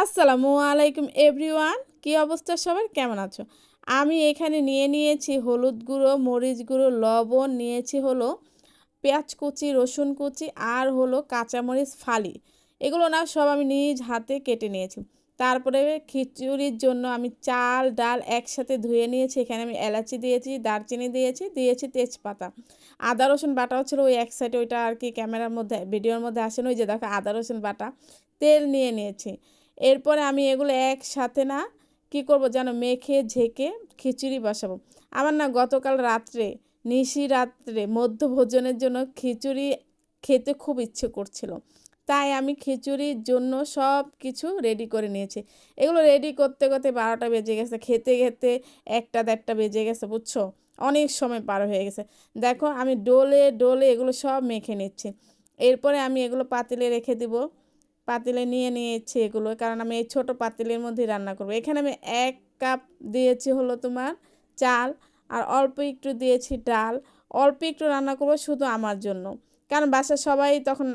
আসসালামু আলাইকুম এভরিওয়ান, কি অবস্থা সবার? কেমন আছো? আমি এখানে নিয়ে নিয়েছি হলুদ গুঁড়ো, মরিচ গুঁড়ো, লবণ, নিয়েছি হলো পেঁয়াজ কুচি, রসুন কুচি আর হলো কাঁচামরিচ, ফালি। এগুলো না সব আমি নিজ হাতে কেটে নিয়েছি। তারপরে খিচুড়ির জন্য আমি চাল, ডাল একসাথে ধুয়ে নিয়েছি। এখানে আমি এলাচি দিয়েছি, দারচিনি দিয়েছি দিয়েছি তেজপাতা। আদা, রসুন বাটাও ছিল ওই এক সাইডে ওইটা আর কি ক্যামেরার মধ্যে ভিডিওর মধ্যে আসেন। ওই যে দেখো আদা, রসুন বাটা, তেল নিয়ে নিয়েছি। এরপরে আমি এগুলো একসাথে না কি করব যেন মেখে, ঝেঁকে খিচুড়ি বসাবো। আমার না গতকাল রাত্রে, নিশি রাত্রে মধ্যভোজনের জন্য খিচুড়ি খেতে খুব ইচ্ছে করছিল। তাই আমি খিচুড়ির জন্য সব কিছু রেডি করে নিয়েছি। এগুলো রেডি করতে করতে বারোটা বেজে গেছে। খেতে খেতে একটা দেড়টা বেজে গেছে, বুঝছ? অনেক সময় পার হয়ে গেছে। দেখো, আমি ডোলে ডোলে এগুলো সব মেখে নিচ্ছি। এরপরে আমি এগুলো পাতিলে রেখে দিব। পাতিলে নিয়ে নিয়েছি এগুলো। কারণ আমি এই ছোটো পাতিলের মধ্যেই রান্না করব। এখানে আমি এক কাপ দিয়েছি হলো তোমার চাল আর অল্প একটু দিয়েছি ডাল। অল্প একটু রান্না করব শুধু আমার জন্য। কারণ বাসার সবাই তখন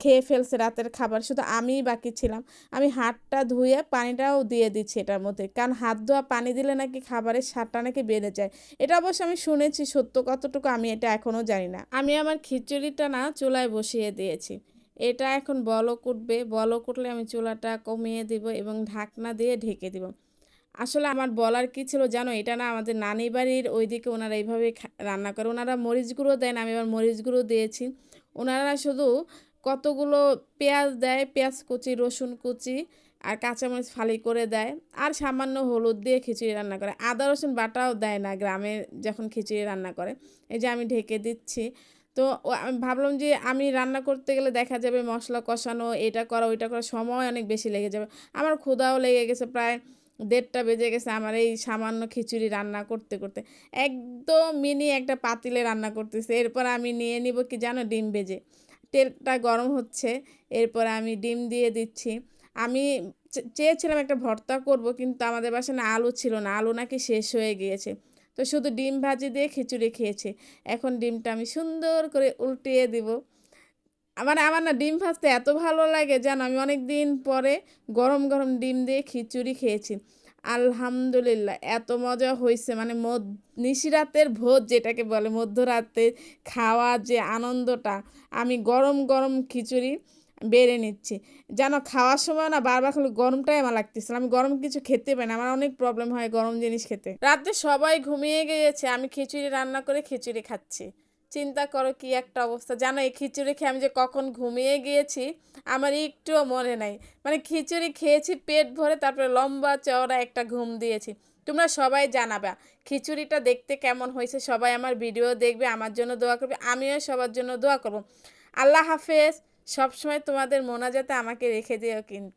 খেয়ে ফেলছে রাতের খাবার। শুধু আমিই বাকি ছিলাম। আমি হাতটা ধুয়ে পানিটাও দিয়ে দিচ্ছি এটার মধ্যে। কারণ হাত ধোয়া পানি দিলে নাকি খাবারের স্বাদটা নাকি বেড়ে যায়। এটা অবশ্য আমি শুনেছি সত্য কতটুকু আমি এটা এখনও জানি না। আমি আমার খিচুড়িটা না চুলায় বসিয়ে দিয়েছি। এটা এখন বলক উঠবে। বলক উঠলে আমি চুলাটা কমিয়ে দিব এবং ঢাকনা দিয়ে ঢেকে দিব। আসলে আমার বলার কি ছিল জানো? এটা না আমাদের নানি বাড়ির ওইদিকে ওনারা এইভাবে রান্না করে। ওনারা মরিচ গুঁড়ো দেন আমি এবার মরিচ গুঁড়ো দিয়েছি। ওনারা শুধু কতগুলো পেঁয়াজ দেয়, পেঁয়াজ কুচি, রসুন কুচি আর কাঁচামরিচ ফালি করে দেয় আর সামান্য হলুদ দিয়ে খিচুড়ি রান্না করে। আদা, রসুন বাটাও দেয় না, গ্রামে যখন খিচুড়ি রান্না করে। এই যে আমি ঢেকে দিচ্ছি। তো আমি ভাবলাম যে আমি রান্না করতে গেলে দেখা যাবে মশলা কষানো, এটা করা, ওইটা করা সময় অনেক বেশি লেগে যাবে। আমার ক্ষুদাও লেগে গেছে, প্রায় দেড়টা বেজে গেছে আমার এই সামান্য খিচুড়ি রান্না করতে করতে। একদম মিনি একটা পাতিলে রান্না করতেছে, এরপর আমি নিয়ে নিব কি জানো ডিম ভেজে তেলটা গরম হচ্ছে, এরপর আমি ডিম দিয়ে দিচ্ছি। আমি চেয়েছিলাম একটা ভর্তা করব, কিন্তু আমাদের বাসায় না আলু ছিল না, আলু নাকি শেষ হয়ে গিয়েছে। তো শুধু ডিম ভাজি দিয়ে খিচুড়ি খেয়েছে। এখন ডিমটা আমি সুন্দর করে উল্টিয়ে দিব। আমার আমার না ডিম ভাজতে এত ভালো লাগে, জানো, আমি অনেক দিন পরে গরম গরম ডিম দিয়ে খিচুড়ি খেয়েছি। আলহামদুলিল্লাহ, এত মজা হয়েছে। মানে নিশিরাতের ভোজ যেটাকে বলে, মধ্যরাতে খাওয়া যে আনন্দটা, আমি গরম গরম খিচুড়ি বেড়ে নিচ্ছে। যেন খাওয়ার সময় না বারবার খালি গরমটাই আমার লাগতেছিল আমি গরম কিছু খেতে পাই না, আমার অনেক প্রবলেম হয় গরম জিনিস খেতে। রাতে সবাই ঘুমিয়ে গিয়েছে, আমি খিচুড়ি রান্না করে খিচুড়ি খাচ্ছি। চিন্তা করো কি একটা অবস্থা। জানো এই খিচুড়ি খেয়ে আমি যে কখন ঘুমিয়ে গিয়েছি, আমার একটুও মনে নাই। মানে খিচুড়ি খেয়েছি, পেট ভরে তারপরে লম্বা চওড়া একটা ঘুম দিয়েছি। তোমরা সবাই জানাবা, খিচুড়িটা দেখতে কেমন হয়েছে? সবাই আমার ভিডিও দেখবে, আমার জন্য দোয়া করবে, আমিও সবার জন্য দোয়া করব। আল্লাহ হাফেজ। সবসময় তোমাদের মোনাজাতে আমাকে রেখে দিও কিন্তু।